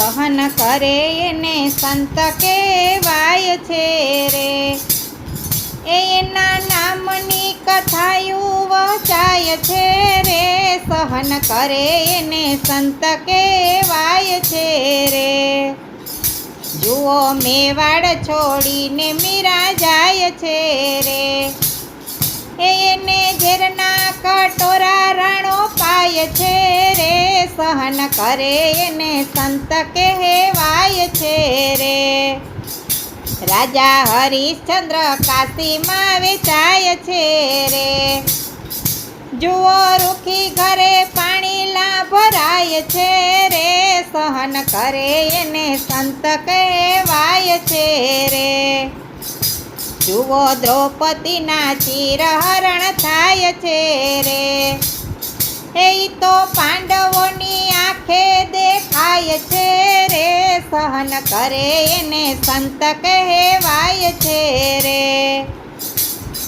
સહન કરે એને સંત કહેવાય છે રે. એના નામની કથાયું વચાય છે રે. સહન કરે એને સંત કહેવાય છે રે. જુઓ મેવાડ છોડીને મીરા જાય છે રે. એને ઝેરના કટોરા રાણો પાય છે સહન કરે એને સંત કહેવાય છે રે. રાજા હરિશ્ચંદ્ર કાશીમાં વેચાય છે રે. જુઓ રૂખી ઘરે પાણી લા ભરાય છે રે. સહન કરે એને સંત કહેવાય છે રે. જુઓ દ્રૌપદીના ચિરહરણ થાય છે રે. એ તો પાંડવોની સહન કરે એને સંત કહેવાય છે રે.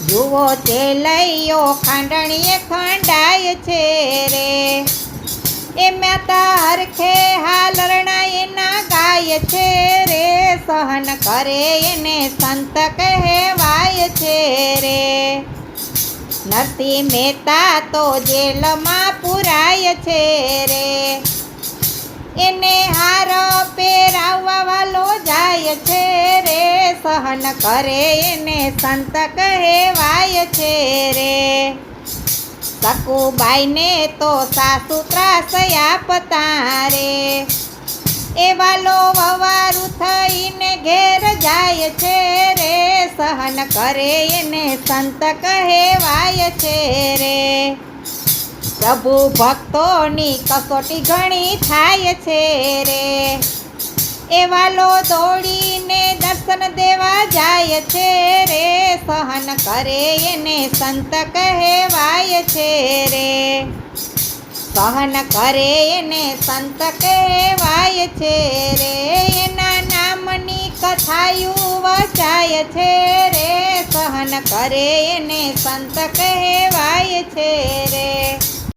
જુઓ તે લઈયો ખાંડણીએ ખંડાય છે રે. એમાં માતા હરખે હાલરણા એના ગાય છે રે. સહન કરે એને સંત કહેવાય છે રે. નરસિંહ મહેતા તો જેલમાં પુરાય છે રે. એને હાર સહન કરે એને સંત કહેવાય છે રે. સકુબાઈને તો સાસુ ત્રાસ આપતા રે. એવા લો વવારું થઈને ઘેર જાય છે રે. સહન કરે એને સંત કહેવાય છે રે. પ્રભુ ભક્તોની કસોટી ઘણી થાય છે રે. એવા લો દેવા જાય છે રે, સહન કરે એને સંત કહેવાય છે રે. સહન કરે એને સંત કહેવાય છે રે, એના નામની કથાયું વચાય છે રે. સહન કરે એને સંત કહેવાય છે રે.